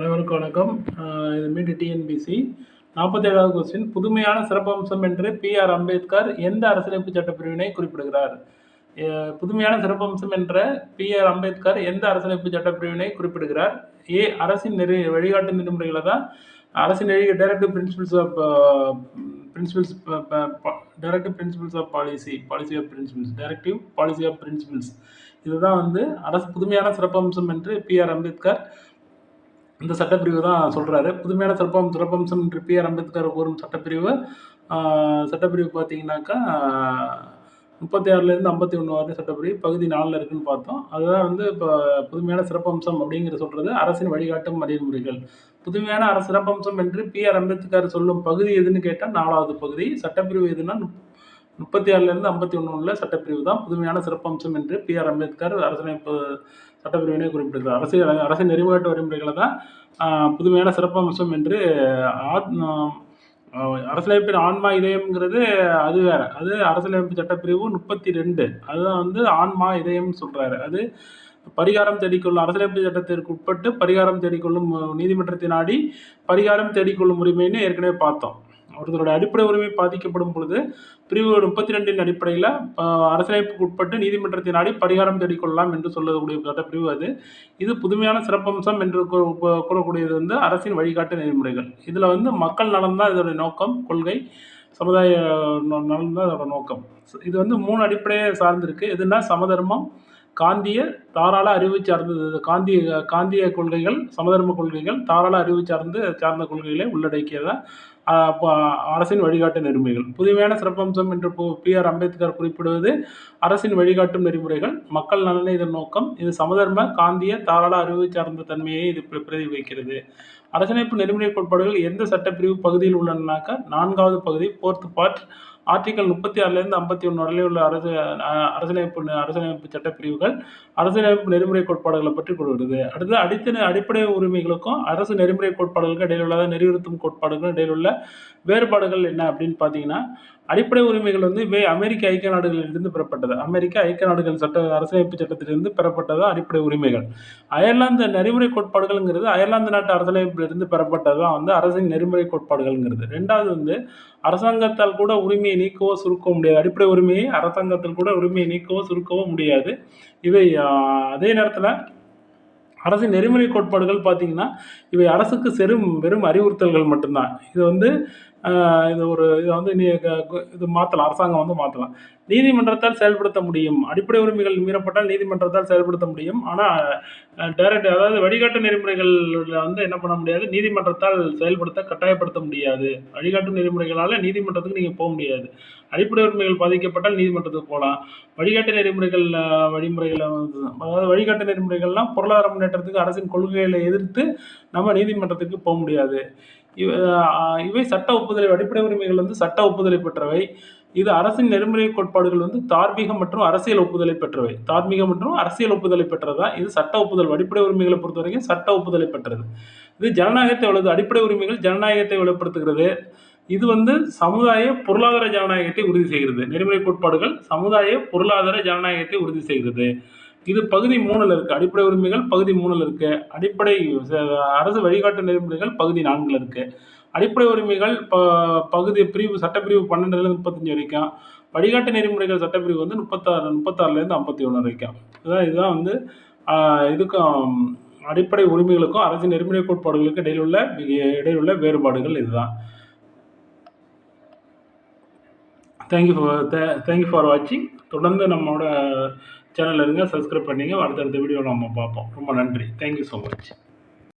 அனைவருக்கும் வணக்கம். இது மீட்டு டிஎன்பிசி நாற்பத்தேழாவது கொஸ்டின் புதுமையான சிறப்பம்சம் என்று பி ஆர் அம்பேத்கர் எந்த அரசியலமைப்பு சட்டப்பிரிவினை குறிப்பிடுகிறார்? புதுமையான சிறப்பம்சம் என்ற பி ஆர் அம்பேத்கர் எந்த அரசியலமைப்பு சட்டப்பிரிவினை குறிப்பிடுகிறார்? ஏ அரசின் நெறி வழிகாட்டு நெறிமுறைகளை தான் அரசின் நெறி directive principles of principles directive principles of policy policy of principles directive policy of principles இதுதான் வந்து அரசு புதுமையான சிறப்பம்சம் என்று பி ஆர் அம்பேத்கர் இந்த சட்டப்பிரிவு தான் சொல்கிறாரு புதுமையான சிறப்பம் சிறப்பம்சம் என்று பி ஆர் அம்பேத்கர் கூறும் சட்டப்பிரிவு. சட்டப்பிரிவு பார்த்தீங்கன்னாக்கா முப்பத்தி ஆறுலேருந்து ஐம்பத்தி ஒன்று வரை சட்டப்பிரிவு பகுதி நாலில் இருக்குன்னு பார்த்தோம். அதுதான் வந்து இப்போ புதுமையான சிறப்பம்சம் அப்படிங்கிற சொல்கிறது அரசின் வழிகாட்டும் வழிமுறைகள் புதுமையான அரசு சிறப்பம்சம் என்று பி ஆர் அம்பேத்கர் சொல்லும் பகுதி எதுன்னு கேட்டால் நாலாவது பகுதி. சட்டப்பிரிவு எதுன்னா முப்- முப்பத்தி ஆறுலேருந்து ஐம்பத்தி ஒன்று உள்ள சட்டப்பிரிவு தான் புதுமையான சிறப்பம்சம் என்று பி ஆர் அம்பேத்கர் அரசியலமைப்பு சட்டப்பிரிவினை குறிப்பிடுகிறார். அரசியல் அரசின் நெறிமுறை வழிமுறைகளை தான் புதுமையான சிறப்பம்சம் என்று ஆத்- அரசியலமைப்பின் ஆன்மா இதயம்ங்கிறது அது வேற. அது அரசியலமைப்பு சட்டப்பிரிவு முப்பத்தி ரெண்டு. அதுதான் வந்து ஆன்மா இதயம்னு சொல்கிறாரு அது பரிகாரம் தேடிக்கொள்ளும் அரசியலமைப்பு சட்டத்திற்கு உட்பட்டு பரிகாரம் தேடிக்கொள்ளும் நீதிமன்றத்தினாடி நீதிமன்றத்தை நாடி பரிகாரம் தேடிக்கொள்ளும் உரிமைன்னு ஏற்கனவே பார்த்தோம். ஒருத்தரோட அடிப்படை உரிமை பாதிக்கப்படும் பொழுது பிரிவு முப்பத்தி ரெண்டின் அடிப்படையில் அரசியலமைப்புக்கு உட்பட்டு நீதிமன்றத்தை நாடி பரிகாரம் தேடிக்கொள்ளலாம் என்று சொல்லக்கூடிய பிரிவு அது. இது புதுமையான சிறப்பம்சம் என்று கூ- கூறக்கூடியது வந்து அரசின் வழிகாட்டு நெறிமுறைகள். இதில் வந்து மக்கள் நலன் தான் இதோடைய நோக்கம் கொள்கை சமுதாய நலன் தான் இதோட நோக்கம். இது வந்து மூணு அடிப்படையை சார்ந்திருக்கு. எதுனா சமதர்மம் காந்திய தாராள அறிவு சார்ந்தது. காந்திய காந்திய கொள்கைகள் சமதர்ம கொள்கைகள் தாராள அறிவு சார்ந்து சார்ந்த கொள்கைகளை உள்ளடக்கியதான் அரசின் வழிகாட்டு நெறிமுறைகள். புதுமையான சிறப்பம்சம் என்று பி ஆர். அம்பேத்கர் குறிப்பிடுவது அரசின் வழிகாட்டும் நெறிமுறைகள். மக்கள் நலனை இதன் நோக்கம். இது சமதர்ம காந்திய தாராள அறிவு சார்ந்த தன்மையை இது பிரதிபலிக்கிறது. அரசமைப்பு நெறிமுறை கோட்பாடுகள் எந்த சட்டப்பிரிவு பகுதியில் உள்ளனாக்க நான்காவது பகுதி ஃபோர்த் பார்ட் ஆர்டிகல் முப்பத்தி ஆறுலேருந்து ஐம்பத்தி ஒன்று வரையிலே உள்ள அரசு அரசியலமைப்பு அரசியலமைப்பு சட்டப்பிரிவுகள் அரசியலமைப்பு நெறிமுறை கோட்பாடுகளை பற்றி கூறுகிறது. அடுத்து அடித்த அடிப்படை உரிமைகளுக்கும் அரசு நெறிமுறை கோட்பாடுகளுக்கும் இடையில உள்ள அதாவது நெறியுறுத்தும் கோட்பாடுகளுக்கும் இடையில உள்ள வேறுபாடுகள் என்ன அப்படின்னு பார்த்தீங்கன்னா அடிப்படை உரிமைகள் வந்து இவை அமெரிக்க ஐக்கிய நாடுகளிலிருந்து பெறப்பட்டது. அமெரிக்க ஐக்கிய நாடுகள் சட்ட அரசியலமைப்பு சட்டத்திலிருந்து பெறப்பட்டது அடிப்படை உரிமைகள். அயர்லாந்து நெறிமுறை கோட்பாடுகள்ங்கிறது அயர்லாந்து நாட்டு அரசியலமைப்பிலிருந்து பெறப்பட்டது தான் வந்து அரசின் நெறிமுறை கோட்பாடுகள்ங்கிறது. ரெண்டாவது வந்து அரசாங்கத்தால் கூட உரிமையை நீக்கவோ சுருக்கவோ முடியாது. அடிப்படை உரிமையை அரசாங்கத்தால் கூட உரிமையை நீக்கவோ சுருக்கவோ முடியாது. இவை அதே நேரத்தில் அரசின் நெறிமுறை கோட்பாடுகள் பார்த்தீங்கன்னா இவை அரசுக்கு செரும் வெறும் அறிவுறுத்தல்கள் மட்டும்தான். இது வந்து இது ஒரு இதை வந்து நீ இது மாற்றலாம் அரசாங்கம் வந்து மாற்றலாம் நீதிமன்றத்தால் செயல்படுத்த முடியும். அடிப்படை உரிமைகள் மீறப்பட்டால் நீதிமன்றத்தால் செயல்படுத்த முடியும். ஆனால் டைரக்ட் அதாவது வழிகாட்டு நெறிமுறைகளில் வந்து என்ன பண்ண முடியாது? நீதிமன்றத்தால் செயல்படுத்த கட்டாயப்படுத்த முடியாது. வழிகாட்டு நெறிமுறைகளால் நீதிமன்றத்துக்கு நீங்கள் போக முடியாது. அடிப்படை உரிமைகள் பாதிக்கப்பட்டால் நீதிமன்றத்துக்கு போகலாம். வழிகாட்டு நெறிமுறைகள் வழிமுறைகளை வந்து அதாவது வழிகாட்டு நெறிமுறைகள்லாம் பொருளாதார முன்னேற்றத்துக்கு அரசின் கொள்கைகளை எதிர்த்து நம்ம நீதிமன்றத்துக்கு போக முடியாது. இவ இவை சட்ட ஒப்புதலை அடிப்படை உரிமைகள் வந்து சட்ட ஒப்புதலை பெற்றவை. இது அரசின் நெறிமுறை கோட்பாடுகள் வந்து தார்மீக மற்றும் அரசியல் ஒப்புதலை பெற்றவை. தார்மீக மற்றும் அரசியல் ஒப்புதலை பெற்றதா? இது சட்ட ஒப்புதல் அடிப்படை உரிமைகளை பொறுத்த வரைக்கும் சட்ட ஒப்புதலை பெற்றது. இது ஜனநாயகத்தை வளர்த்து அடிப்படை உரிமைகள் ஜனநாயகத்தை வலுப்படுத்துகிறது. இது வந்து சமுதாய பொருளாதார ஜனநாயகத்தை உறுதி செய்கிறது. நெறிமுறை கோட்பாடுகள் சமுதாய பொருளாதார ஜனநாயகத்தை உறுதி செய்கிறது. இது பகுதி மூணுல இருக்கு. அடிப்படை உரிமைகள் பகுதி மூணுல இருக்கு. அடிப்படை அரசு வழிகாட்டு நெறிமுறைகள் பகுதி நான்குல இருக்கு. அடிப்படை உரிமைகள் ப பகுதி பிரிவு சட்டப்பிரிவு பன்னெண்டுலேருந்து முப்பத்தஞ்சு வரைக்கும். வழிகாட்டு நெறிமுறைகள் சட்டப்பிரிவு வந்து முப்பத்தாறு முப்பத்தாறுலேருந்து ஐம்பத்தி ஒன்று வரைக்கும். இதுதான் இதுதான் வந்து இதுக்கும் அடிப்படை உரிமைகளுக்கும் அரசு நெறிமுறை கோட்பாடுகளுக்கும் இடையில் உள்ள இடையிலுள்ள வேறுபாடுகள் இதுதான். தேங்க்யூ ஃபார் தேங்க்யூ ஃபார் வாட்சிங் தொடர்ந்து நம்மளோட சேனலில் இருங்க சப்ஸ்கிரைப் பண்ணிங்க. அடுத்தடுத்த வீடியோ நம்ம பார்ப்போம். ரொம்ப நன்றி. Thank you so much